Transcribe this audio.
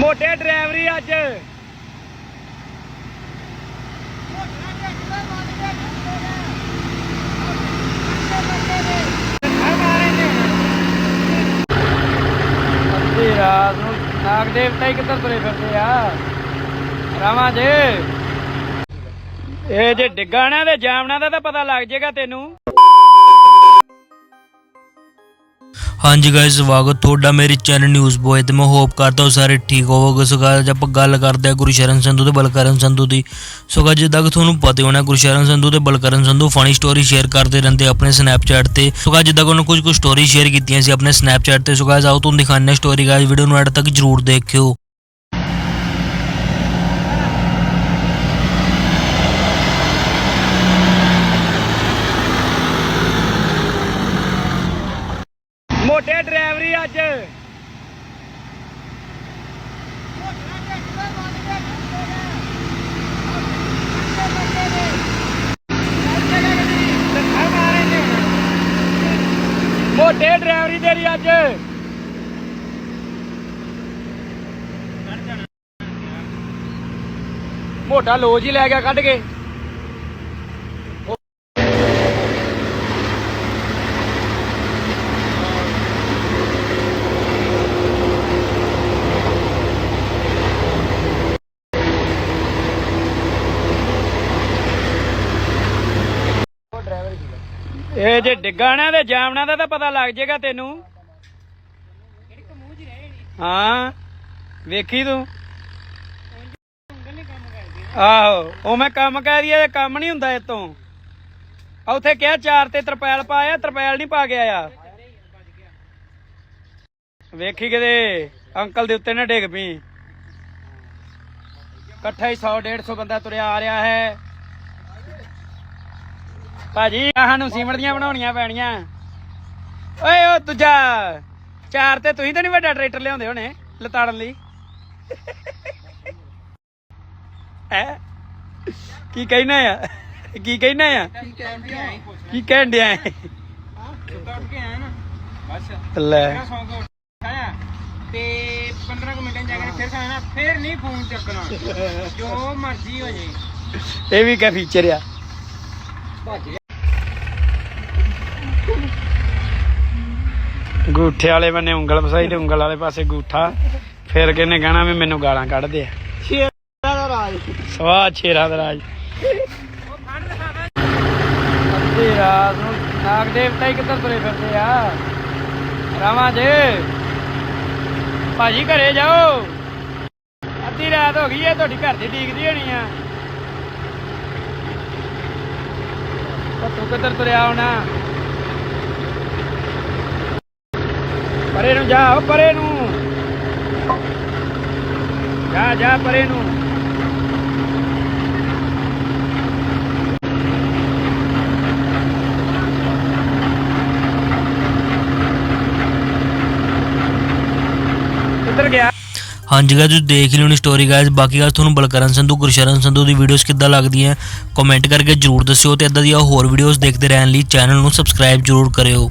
ਮੋਟੇ ਡਰਾਈਵਰੀ ਅੱਜ। ਅੱਧੀ ਰਾਤ ਨੂੰ ਨਾਗ ਦੇਵਤਾ ਹੀ ਕਿੱਧਰ ਤੁਰੇ ਫਿਰਦੇ ਆ? ਰਾਵਾਂ ਜੇ। ਇਹ ਜੇ ਡਿੱਗਾਣਾ ਤੇ ਜਾਮਣਾ ਦਾ ਤਾਂ ਪਤਾ ਲੱਗ ਜਾਏਗਾ ਤੈਨੂੰ। ਹਾਂਜੀ ਗਾਇਸ ਸਵਾਗਤ ਤੁਹਾਡਾ ਮੇਰੇ ਚੈਨਲ ਨਿਊਜ਼ ਬੋਏ ਤੇ। ਮੈਂ ਹੋਪ ਕਰਦਾ ਹਾਂ ਸਾਰੇ ਠੀਕ ਹੋਵੋਗੇ। ਸੋ guys, ਆਪਾਂ ਗੱਲ ਕਰਦੇ ਹਾਂ ਗੁਰਸ਼ਰਨ ਸੰਧੂ ਤੇ ਬਲਕਰਨ ਸੰਧੂ ਦੀ। ਸੋ guys, ਜਿੱਦਾਂ ਕਿ ਤੁਹਾਨੂੰ ਪਤਾ ਹੀ ਹੋਣਾ ਗੁਰਸ਼ਰਨ ਸੰਧੂ ਤੇ Balkaran Sandhu funny story share ਕਰਦੇ ਰਹਿੰਦੇ ਆਪਣੇ ਸਨੈਪਚੈਟ ਤੇ। ਸੋ guys, ਜਿੱਦਾਂ ਕਿ ਉਹਨਾਂ ਕੁਝ ਕੁ ਸਟੋਰੀ ਸ਼ੇਅਰ ਕੀਤੀਆਂ ਸੀ ਆਪਣੇ ਸਨੈਪਚੈਟ ਤੇ। ਸੋ guys, ਆਓ ਤੁਹਾਨੂੰ ਦਿਖਾਉਂਦੇ ਹਾਂ ਸਟੋਰੀ ਗਾਇਸ ਵੀਡੀਓ ਨੂੰ ਐਡ ਤੱਕ ਜਰੂਰ ਦੇਖਿਓ ਮੋਟੇ ਡਰਾਈਵਰੀ ਅੱਜ। ਮੋਟੇ ਡਰਾਈਵਰੀ ਤੇਰੀ ਅੱਜ। ਮੋਟਾ ਲੋਜ ਹੀ ਲੈ ਗਿਆ ਕੱਢ ਕੇ। ਇਹ ਜੇ ਡਿੱਗਾਣਾ ਤੇ ਜਾਮਣਾ ਦਾ ਤਾਂ ਪਤਾ ਲੱਗ ਜਾਏਗਾ ਤੈਨੂੰ। ਹਾਂ ਵੇਖੀ ਤੂੰ। ਆਹੋ ਉਹ ਮੈਂ ਕੰਮ ਕਹਿ ਰਹੀ ਤੇ ਕੰਮ ਨਹੀਂ ਹੁੰਦਾ ਇਹ ਤੋਂ ਆ ਉੱਥੇ ਕਿਹਾ ਚਾਰ ਤੇ ਤਰਪੈਲ ਪਾਇਆ ਤਰਪੈਲ ਨਹੀਂ ਪਾ ਗਿਆ ਆ ਵੇਖੀ ਕਿਤੇ ਅੰਕਲ ਦੇ ਉੱਤੇ ਨਾ ਡਿੱਗ ਪਈ। ਇਕੱਠਾ ਹੀ 100 150 ਬੰਦਾ ਤੁਰਿਆ ਆ ਰਿਹਾ ਹੈ। ਭਾਜੀ ਆਹ ਸਾਨੂੰ ਸੀਮਟ ਦੀਆਂ ਬਣਾਉਣੀਆਂ ਪੈਣੀਆਂ। ਓਏ ਉਹ ਦੂਜਾ ਚਾਰ ਤੇ ਤੁਸੀਂ ਤਾਂ ਨਹੀਂ ਵੱਡਾ ਟਰੈਕਟਰ ਲਿਆਉਂਦੇ ਹੋਣੇ ਲਤਾੜਨ ਲਈ। ਹੈ? ਕੀ ਕਹਿਣਾ ਆ? ਕੀ ਕਹਿਣਾ ਆ? ਕੀ ਕਹਿਣ ਡਿਆ? ਲੈ। ਤੇ 15 ਕੁ ਮਿੰਟਾਂ ਜਾ ਕੇ ਫਿਰ ਖਾਣਾ ਫਿਰ ਨਹੀਂ ਫੋਨ ਚੱਕਣਾ। ਜੋ ਮਰਜ਼ੀ ਹੋ ਜੇ। ਇਹ ਵੀ ਕਿਆ ਫੀਚਰ ਆ। ਗੂਠੇ ਵਾਲੇ ਬੰਨੇ ਉਂਗਲ ਫਸਾਈ ਤੇ ਉਂਗਲ ਵਾਲੇ ਪਾਸੇ ਗੂਠਾ। ਫਿਰ ਕਿਹਨੇ ਕਹਿਣਾ ਵੀ ਮੈਨੂੰ ਗਾਲਾਂ ਕੱਢਦੇ ਆ। ਸ਼ੇਰਾ ਦਾ ਰਾਜ। ਸਵਾਹ ਛੇਰਾ ਦਾ ਰਾਜ। ਅੱਧੀ ਰਾਤ ਨੂੰ ਨਾਗ ਦੇਵਤਾ ਹੀ ਕਿੱਧਰ ਤੁਰੇ ਫਿਰਦੇ ਆ? ਰਾਵਾਂ ਜੇ। ਭਾਜੀ ਘਰੇ ਜਾਓ। ਅੱਧੀ ਰਾਤ ਹੋ ਗਈ ਹੈ ਤੁਹਾਡੀ ਘਰ ਦੀ ਡੀਕਦੀ ਹੋਣੀ ਆ। ਉਹ ਤੂੰ ਕਿੱਧਰ ਤੁਰਿਆ ਹੋਣਾ? ਪਰੇ ਨੂੰ ਜਾ ਉਹ ਪਰੇ ਨੂੰ। ਜਾ ਜਾ ਪਰੇ ਨੂੰ। ਕਿੱਧਰ ਗਿਆ? ਹਾਂਜੀ ਗਾਇਸ ਤੁਸੀਂ ਦੇਖ ਲਿਓ ਨੀ ਸਟੋਰੀ ਗਾਇਜ਼ ਬਾਕੀ ਗੱਲ ਤੁਹਾਨੂੰ ਬਲਕਰਨ ਸੰਧੂ, ਗੁਰਸ਼ਰਨ ਸੰਧੂ ਦੀ ਵੀਡੀਓਜ਼ ਕਿੱਦਾਂ ਲੱਗਦੀਆਂ ਕਮੈਂਟ ਕਰਕੇ ਜਰੂਰ ਦੱਸਿਓ ਤੇ ਇਦਾਂ ਦੀਆਂ ਹੋਰ ਵੀਡੀਓਜ਼ ਦੇਖਦੇ ਰਹਿਣ ਲਈ ਚੈਨਲ ਨੂੰ ਸਬਸਕ੍ਰਾਈਬ ਜਰੂਰ ਕਰਿਓ।